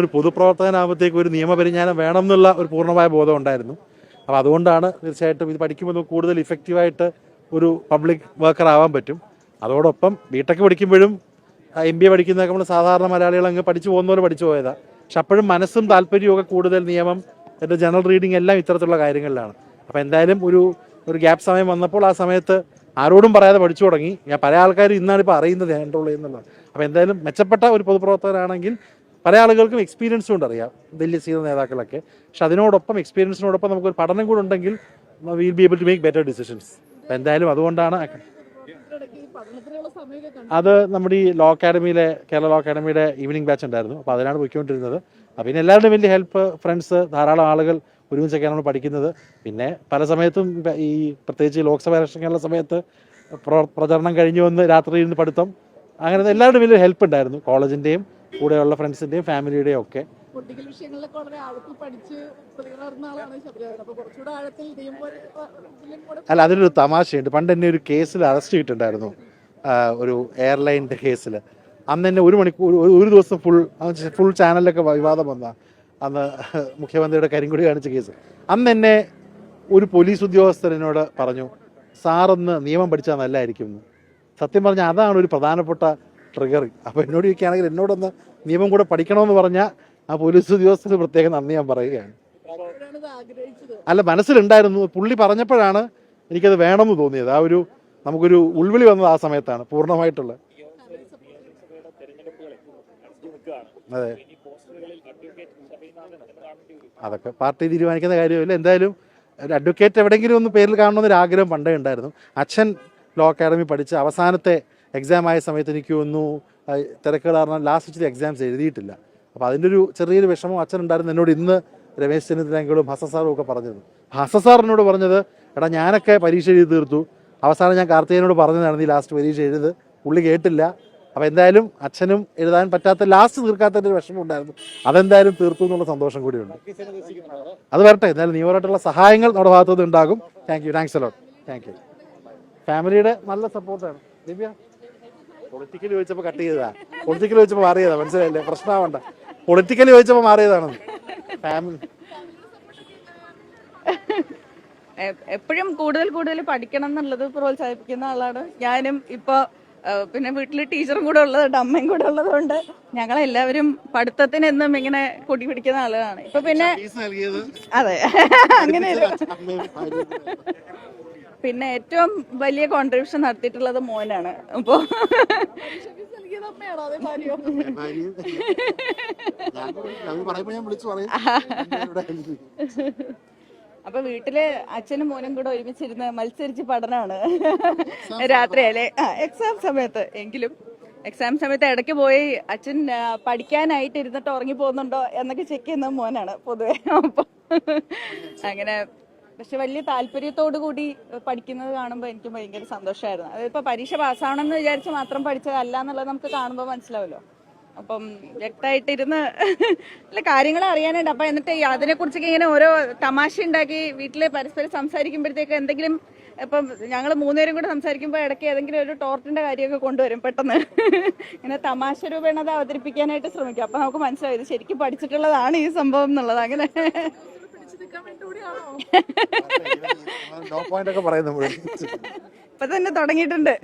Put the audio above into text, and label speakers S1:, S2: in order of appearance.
S1: ഒരു പൊതുപ്രവർത്തകനാകുമ്പോഴത്തേക്ക് ഒരു നിയമപരിജ്ഞാനം വേണം എന്നുള്ള ഒരു പൂർണമായ ബോധം ഉണ്ടായിരുന്നു. അപ്പോൾ അതുകൊണ്ടാണ് തീർച്ചയായിട്ടും ഇത് പഠിക്കുമ്പോൾ നമുക്ക് കൂടുതൽ ഇഫക്റ്റീവായിട്ട് ഒരു പബ്ലിക് വർക്കർ ആവാൻ പറ്റും. അതോടൊപ്പം ബിടെക് പഠിക്കുമ്പോഴും എം ബി എ പഠിക്കുന്നതൊക്കെ നമ്മൾ സാധാരണ മലയാളികൾ അങ്ങ് പഠിച്ചു പോകുന്ന പോലെ പഠിച്ചു പോയതാണ് പക്ഷെ അപ്പോഴും മനസ്സും താല്പര്യമൊക്കെ കൂടുതൽ നിയമം എന്റെ ജനറൽ റീഡിംഗ് എല്ലാം ഇത്തരത്തിലുള്ള കാര്യങ്ങളിലാണ്. അപ്പോൾ എന്തായാലും ഒരു ഒരു ഗ്യാപ്പ് സമയം വന്നപ്പോൾ ആ സമയത്ത് ആരോടും പറയാതെ പഠിച്ചു തുടങ്ങി. ഞാൻ പല ആൾക്കാരും ഇന്നാണ് ഇപ്പോൾ അറിയുന്നത് ഹാൻഡ് എന്നുള്ളത് അപ്പോൾ എന്തായാലും മെച്ചപ്പെട്ട ഒരു പൊതുപ്രവർത്തകനാണെങ്കിൽ പല ആളുകൾക്കും എക്സ്പീരിയൻസ് കൊണ്ട് അറിയാം വലിയ സീനിയർ നേതാക്കളൊക്കെ. പക്ഷെ അതിനോടൊപ്പം എക്സ്പീരിയൻസിനോടൊപ്പം നമുക്കൊരു പഠനം കൂടെ ഉണ്ടെങ്കിൽ will be able to make better decisions അപ്പം എന്തായാലും അതുകൊണ്ടാണ് അത് നമ്മുടെ ഈ ലോ അക്കാഡമിയിലെ കേരള ലോ അക്കാഡമിയുടെ ഈവനിങ് ബാച്ച് ഉണ്ടായിരുന്നു. അപ്പോൾ അതിനാണ് പോയിക്കൊണ്ടിരുന്നത്. അപ്പോൾ പിന്നെ എല്ലാവരുടെയും വലിയ ഹെൽപ്പ് ഫ്രണ്ട്സ് ധാരാളം ആളുകൾ ഒരുമിച്ചൊക്കെയാണ് നമ്മൾ പഠിക്കുന്നത്. പിന്നെ പല സമയത്തും ഈ പ്രത്യേകിച്ച് ലോക്സഭ ഇലക്ഷനുള്ള സമയത്ത് പ്രചരണം കഴിഞ്ഞു വന്ന് രാത്രി ഇരുന്ന് പഠിത്തം അങ്ങനെ എല്ലാവരുടെയും വലിയ ഹെൽപ്പ് ഉണ്ടായിരുന്നു. കോളേജിന്റെയും കൂടെയുള്ള ഫ്രണ്ട്സിന്റെയും ഫാമിലിയുടെയും ഒക്കെ.
S2: പൊളിറ്റിക്കൽ വിഷയങ്ങളിലൊക്കെ വളരെ ആഴത്തിൽ പഠിച്ച് ആളാണ് കുറച്ചുകൂടെ
S1: അല്ല അതിലൊരു തമാശയുണ്ട്. പണ്ട് എന്നെ ഒരു കേസിൽ അറസ്റ്റ് ചെയ്തിട്ടുണ്ടായിരുന്നു. ഒരു എയർലൈനിന്റെ കേസിൽ അന്ന് എന്നെ ഒരു മണിക്കൂർ ഒരു- ദിവസം ഫുൾ ഫുൾ ചാനലിലൊക്കെ വിവാദം വന്ന അന്ന് മുഖ്യമന്ത്രിയുടെ കരിങ്കുടി കാണിച്ച കേസ്. അന്ന് എന്നെ ഒരു പോലീസ് ഉദ്യോഗസ്ഥരനോട് പറഞ്ഞു സാറൊന്ന് നിയമം പഠിച്ചാൽ നല്ലതായിരിക്കും സത്യം പറഞ്ഞാൽ അതാണ് ഒരു പ്രധാനപ്പെട്ട ട്രിഗർ അപ്പോൾ എന്നോട് ചോദിക്കുകയാണെങ്കിൽ എന്നോടൊന്ന് നിയമം കൂടെ പഠിക്കണമെന്ന് പറഞ്ഞാൽ ആ പോലീസ് ഉദ്യോഗസ്ഥന് പ്രത്യേകം നന്ദി ഞാൻ പറയുകയാണ്. അല്ല മനസ്സിലുണ്ടായിരുന്നു. പുള്ളി പറഞ്ഞപ്പോഴാണ് എനിക്കത് വേണമെന്ന് തോന്നിയത്. ആ ഒരു നമുക്കൊരു ഉൾവിളി വന്നത് ആ സമയത്താണ് പൂർണമായിട്ടുള്ള. അതെ. അതൊക്കെ പാർട്ടി തീരുമാനിക്കുന്ന കാര്യമില്ല. എന്തായാലും ഒരു അഡ്വക്കേറ്റ് എവിടെയെങ്കിലും ഒന്ന് പേരിൽ കാണണമെന്നൊരു ആഗ്രഹം പണ്ടേ ഉണ്ടായിരുന്നു. അച്ഛൻ ലോ അക്കാഡമി പഠിച്ച അവസാനത്തെ എക്സാം ആയ സമയത്ത് എനിക്ക് ഒന്നു തിരക്കുകൾ കാരണം ലാസ്റ്റ് ഇച്ചിരി എക്സാംസ് എഴുതിയിട്ടില്ല. അപ്പോൾ അതിന്റെ ഒരു ചെറിയൊരു വിഷമം അച്ഛൻ ഉണ്ടായിരുന്നു എന്നോട് ഇന്ന് രമേശ് ചെന്നിത്തലെങ്കിലും ഹസ സാറും ഒക്കെ പറഞ്ഞത് ഹസ സാറിനോട് പറഞ്ഞത് എടാ ഞാനൊക്കെ പരീക്ഷ എഴുതി തീർത്തു. അവസാനം ഞാൻ കാർത്തികനോട് പറഞ്ഞതാണ് നീ ലാസ്റ്റ് പരീക്ഷ എഴുത്. പുള്ളി കേട്ടില്ല. അപ്പോൾ എന്തായാലും അച്ഛനും എഴുതാൻ പറ്റാത്ത ലാസ്റ്റ് തീർക്കാത്തതിന്റെ വിഷമം ഉണ്ടായിരുന്നു. അതെന്തായാലും തീർത്തു എന്നുള്ള സന്തോഷം കൂടിയുണ്ട്. അത് വരട്ടെ. എന്തായാലും നിയമപരമായിട്ടുള്ള സഹായങ്ങൾ നമ്മുടെ ഭാഗത്തുനിന്ന് ഉണ്ടാകും. Thank you thanks a lot thank you ഫാമിലിയുടെ നല്ല സപ്പോർട്ടാണ്. ദിവ്യ? പൊളിറ്റിക്കലി ചോദിച്ചപ്പോൾ കട്ട് ചെയ്തതാ. പൊളിറ്റിക്കലി ചോദിച്ചപ്പോൾ മാറിയതാ മനസ്സിലായില്ലേ? പ്രശ്നമാവണ്ട. പൊളിറ്റിക്കലി ചോദിച്ചപ്പോൾ മാറിയതാണ് ഫാമിലി.
S3: എപ്പോഴും കൂടുതൽ കൂടുതൽ പഠിക്കണം എന്നുള്ളത് പ്രോത്സാഹിപ്പിക്കുന്ന ആളാണ്. ഞാനും ഇപ്പൊ പിന്നെ വീട്ടിൽ ടീച്ചറും കൂടെ ഉള്ളതുകൊണ്ട് അമ്മയും കൂടെ ഉള്ളതുകൊണ്ട് ഞങ്ങൾ എല്ലാവരും പഠിത്തത്തിന് എന്നും ഇങ്ങനെ കൊടി പിടിക്കുന്ന ആളുകളാണ്. ഇപ്പൊ പിന്നെ അതെ. അങ്ങനെ ഒരു
S1: അമ്മയും ഭാര്യയും.
S3: പിന്നെ ഏറ്റവും വലിയ കോൺട്രിബ്യൂഷൻ നടത്തിയിട്ടുള്ളത് മോനാണ്. അപ്പോ അപ്പൊ വീട്ടിൽ അച്ഛനും മോനും കൂടെ ഒരുമിച്ചിരുന്ന് മത്സരിച്ച് പഠനമാണ് രാത്രിയല്ലേ അല്ലെ? എക്സാം സമയത്ത് എങ്കിലും. എക്സാം സമയത്ത് ഇടയ്ക്ക് പോയി അച്ഛൻ പഠിക്കാനായിട്ട് ഇരുന്നിട്ട് ഉറങ്ങി പോകുന്നുണ്ടോ എന്നൊക്കെ ചെക്ക് ചെയ്യുന്ന മോനാണ് പൊതുവെ. അപ്പൊ അങ്ങനെ പക്ഷെ വലിയ താല്പര്യത്തോടു കൂടി പഠിക്കുന്നത് കാണുമ്പോൾ എനിക്ക് ഭയങ്കര സന്തോഷമായിരുന്നു അതിപ്പോ പരീക്ഷ പാസ്സാവണമെന്ന് വിചാരിച്ച് മാത്രം പഠിച്ചതല്ല എന്നുള്ളത് നമുക്ക് കാണുമ്പോൾ മനസ്സിലാവല്ലോ. അപ്പം വ്യക്തമായിട്ടിരുന്ന് അല്ല കാര്യങ്ങൾ അറിയാനുണ്ട്. അപ്പൊ എന്നിട്ട് അതിനെ അതിനെക്കുറിച്ചൊക്കെ ഇങ്ങനെ ഓരോ തമാശ ഉണ്ടാക്കി വീട്ടിൽ പരസ്പരം സംസാരിക്കുമ്പോഴത്തേക്ക് എന്തെങ്കിലും ഇപ്പം ഞങ്ങൾ മൂന്നുപേരും കൂടെ സംസാരിക്കുമ്പോൾ ഇടയ്ക്ക് ഏതെങ്കിലും ഒരു ടോർട്ടിന്റെ കാര്യമൊക്കെ കൊണ്ടുവരും പെട്ടെന്ന്. ഇങ്ങനെ തമാശ രൂപേണത് അവതരിപ്പിക്കാനായിട്ട് ശ്രമിക്കും. അപ്പൊ നമുക്ക് മനസ്സിലാവും ഇത് ശരിക്കും പഠിച്ചിട്ടുള്ളതാണ് ഈ സംഭവം എന്നുള്ളത്. അങ്ങനെ. ഇപ്പൊ തന്നെ തുടങ്ങിയിട്ടുണ്ട്.